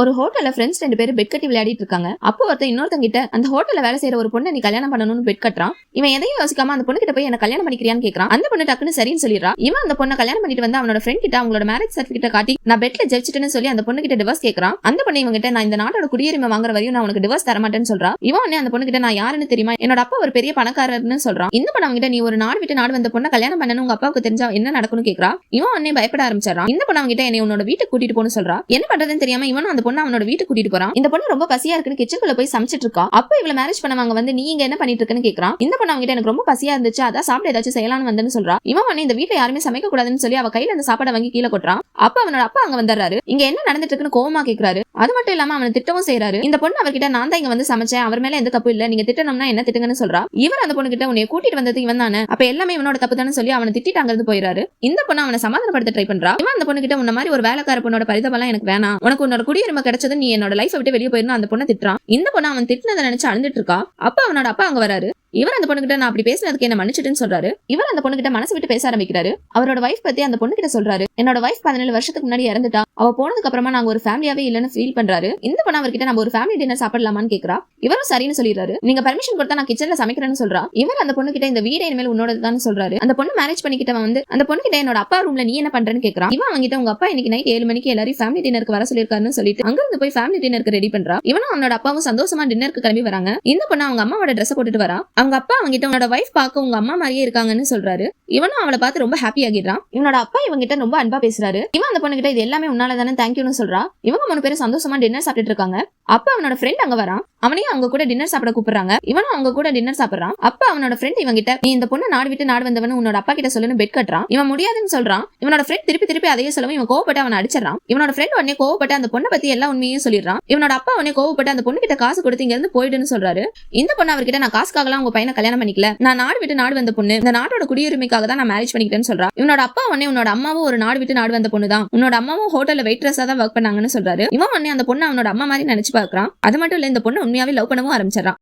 ஒரு ஹோட்டல்ல ஃப்ரெண்ட்ஸ் ரெண்டு பேரும் பெட் கட்டி விளையாடிட்டு இருக்காங்க. அப்போ ஒருத்தர் இன்னொருத்தங்க கிட்ட அந்த ஹோட்டல்ல வேலை செய்யற ஒரு பொண்ணை நீ கல்யாணம் பண்ணணும்னு பெட் கட்டுறான். இவன் எதையும் யோசிக்காம அந்த பொண்ணு கிட்ட போய் என்ன கல்யாணம் பண்ணிக்கிறியான்னு கேக்குறான். அந்த பொண்ணு டக்குன்னு சரின்னு சொல்லிடுறா. இவன் அந்த பொண்ணை கல்யாணம் பண்ணிட்டு வந்து அவனோட ஃப்ரெண்ட் கிட்ட அவங்களோட மேரேஜ் சர்டிபிகேட் காட்டி நான் பெட்ல ஜெயிச்சிட்டேன்னு சொல்லி அந்த பொண்ணு கிட்ட டிவர்ஸ் கேக்குறான். அந்த பொண்ணு இவங்கிட்ட நான் இந்த நாட்டோட குடியுரிமை வாங்குற வரையும் நான் உனக்கு டிவர்ஸ் தர மாட்டேன்னு சொல்றா. இவன் உடனே அந்த பொண்ணு கிட்ட நான் யாருன்னு தெரியுமா? என்னோட அப்பா ஒரு பெரிய பணக்காரர்னு சொல்றான். இந்த பொண்ணு அவங்க கிட்ட நீ ஒரு நாடு விட்டு நாடு வந்த பொண்ணை கல்யாணம் பண்ணணும் உங்க அப்பாவுக்கு தெரிஞ்சா என்ன நடக்கும்னு கேக்குறா. இவன் உடனே பயப்பட ஆரம்பிச்சான் இந்த பொண்ணு அவங்ககிட்ட என்னை உன்னோட வீட்டுக்கு கூட்டிட்டு போன்னு சொல்றா. என்ன பண்றதுன்னு தெரியாம இவனும் அந்த பொண்ணு அவனோட வீட்டுக்கு கூட்டிட்டு போறான். இந்த பொண்ணு ரொம்ப பசியா இருக்குன்னு கிச்சனுக்குள்ள போய் சமைச்சிட்டு இருக்கா. அப்ப இவள மேரேஜ் பண்ணவங்க வந்து நீங்க என்ன பண்ணிட்டு இருக்குன்னு கேக்குறான். இந்த பொண்ணு அவங்க எனக்கு ரொம்ப பசியா இருந்துச்சு அதான் சாப்பிட ஏதாச்சும் செய்யலாம்னு வந்து சொல்றா. இவன் வந்து இந்த வீட்டுல யாருமே சமைக்க கூடாதுன்னு சொல்லி அவ கையில அந்த சாப்பாடை வாங்கி கீழே கொட்டுறான். அப்ப அவனோட அப்பா அங்க வந்துடுறாரு. இங்க என்ன நடந்துட்டு இருக்குன்னு கோவமா கேக்குறாரு. அது மட்டும் இல்லாம அவனை திட்டவும் செய்யறாரு இந்த பொண்ணு அவர்கிட்ட நான் தான் இங்க வந்து சமைச்சேன். அவர் மேல எந்த தப்பு இல்ல. நீங்க திட்டணும்னா என்ன திட்டுங்கன்னு சொல்றா. இவர் அந்த பொண்ணு கிட்ட உன்னை கூட்டிட்டு வந்தது இவன் தானே. அப்ப எல்லாமே இவனோட தப்பு தானே சொல்லி அவனை திட்டிட்டு அங்கிருந்து போயிறாரு. இந்த பொண்ணு அவனை சமாதானப்படுத்த ட்ரை பண்றா. இவன் அந்த பொண்ணு கிட்ட உன்ன மாதிரி ஒரு வேலைக்கார பொண்ணோட பரிதாபம் எனக்கு வேணாம். உனக்கு உன்னோட குடியுரிமை கிடைச்சது நீ என்னோட லைஃப் விட்டு வெளியே போயிருந்து அந்த பொண்ணை திட்டுறான். இந்த பொண்ணு அவன் திட்டினதை நினைச்சு அழுந்துட்டு இருக்கா. அப்ப அவனோட அப்பா அங்க வராரு. இவர் அந்த பொண்ணுகிட்ட நான் அப்படி பேசினதுக்கு என்ன மன்னிச்சிட்டுன்னு சொல்றாரு. இவர் அந்த பொண்ணுகிட்ட மனசு விட்டு பேச ஆரம்பிக்கிறாரு. அவரோட வைஃப் பத்தி அந்த பொண்ணு கிட்ட சொல்றாரு. என்னோட வைஃப் பதினேழு வருஷத்துக்கு முன்னாடி இறந்துட்டா. அவ போனதுக்கு அப்புறமா நாங்க ஒரு ஃபேமிலியாவே இல்லன்னு ஃபீல் பண்றாரு. இந்த பொண்ணு அவர்கிட்ட நம்ம ஒரு ஃபேமிலி டின்னர் சாப்பிடலாமான்னு கேக்குறா. இவரும் சரின்னு சொல்லிடுறாரு. நீங்க பர்மிஷன் கொடுத்தா நான் கிச்சன்ல சமைக்கிறேன்னு சொல்றா. இவர் அந்த பொண்ணு கிட்ட இந்த வீடு இனிமேல் உன்னோடதான்னு சொல்றாரு. அந்த பொண்ணு மேரேஜ் பண்ணிக்கிட்ட வந்து அந்த பொண்ணு கிட்ட என்னோட அப்பா ரூம்ல நீ என்ன பண்றேன்னு கேக்குறா. இவன் அவங்கிட்ட உங்க அப்பா இன்னைக்கு நைட் ஏழு மணிக்கு எல்லாரும் ஃபேமிலி டின்னருக்கு வர சொல்லிருக்காருன்னு சொல்லிட்டு அங்க இருந்து போய் ஃபேமிலி டின்னருக்கு ரெடி பண்றா. இவனும் அவனோட அப்பாவும் சந்தோஷமா டின்னருக்கு கிளம்பி வராங்க. இந்த பொண்ணு அவங்க அம்மாவோட ட்ரெஸ் போட்டுட்டு வரா. அவங்க அப்பா அவங்கிட்ட உன்னோட வைஃப் பார்க்க உங்க அம்மா மாதிரியே இருக்காங்கன்னு சொல்றாரு. இவனும் அவளை பார்த்து ரொம்ப ஹாப்பி ஆகிடுறான். இவனோட அப்பா இவங்கிட்ட ரொம்ப அன்பா பேசுறாரு. இவன் அந்த பொண்ணு கிட்ட இது எல்லாமே உன்னால தானே தேங்க்யூன்னு சொல்றா. இவங்க மூணு பேரும் சந்தோஷமா டின்னர் சாப்பிட்டுட்டு இருக்காங்க. அப்ப அவனோட ஃப்ரெண்ட் அங்க வரான். அவனையும் அவங்க கூட டின்னர் சாப்பிட கூப்பிடுறாங்க. இவனும் அவங்க கூட டின்னர் சாப்பிடுறான். அப்ப அவனோட ஃப்ரெண்ட் இவங்கிட்ட நீ இந்த பொண்ணு நாடு விட்டு நாடு வந்தவன் உன்னோட அப்பா கிட்ட சொல்லுன்னு பெட் கட்டுறான். இவன் முடியாதுன்னு சொல்றான். இவனோட ஃப்ரெண்ட் திருப்பி திருப்பி அதையே சொல்லவும் இவன் கோவப்பட்டு அவன் அடிச்சிடறான். இவனோட ஃப்ரெண்ட் உடனே கோவப்பட்டு அந்த பொண்ணை பத்தி எல்லா உண்மையும் சொல்லிடுறான். இவனோட அப்பா உடனே கோவப்பட்டு அந்த பொண்ணு கிட்ட காசு கொடுத்து இங்க இருந்து போயிடுன்னு சொல்றாரு. இந்த பொண்ணு அவர்கிட்ட நான் காசுக்காகலாம் உங்க பையனை கல்யாணம் பண்ணிக்கல. நான் நாடு விட்டு நாடு வந்த பொண்ணு. இந்த நாட்டோட குடியுரிமைக்காக தான் நான் மேரேஜ் பண்ணிக்கிட்டேன்னு சொல்றா. இவனோட அப்பா உடனே உன்னோட அம்மாவும் ஒரு நாடு விட்டு நாடு வந்த பொண்ணு தான் உன்னோட அம்மாவும் ஹோட்டல்ல வெயிட்ரஸா தான் ஒர்க் பண்ணாங்கன்னு சொல்றாரு. இவன் உடனே அந்த பொண்ணு அவனோட அம்மா மாதிரி நினைச்சு பாக்குறான் அது மட்டும் இல்ல இந்த பொண்ணு உண்மையாவே லவ் பண்ணவும் ஆரம்பிச்சிடறான்.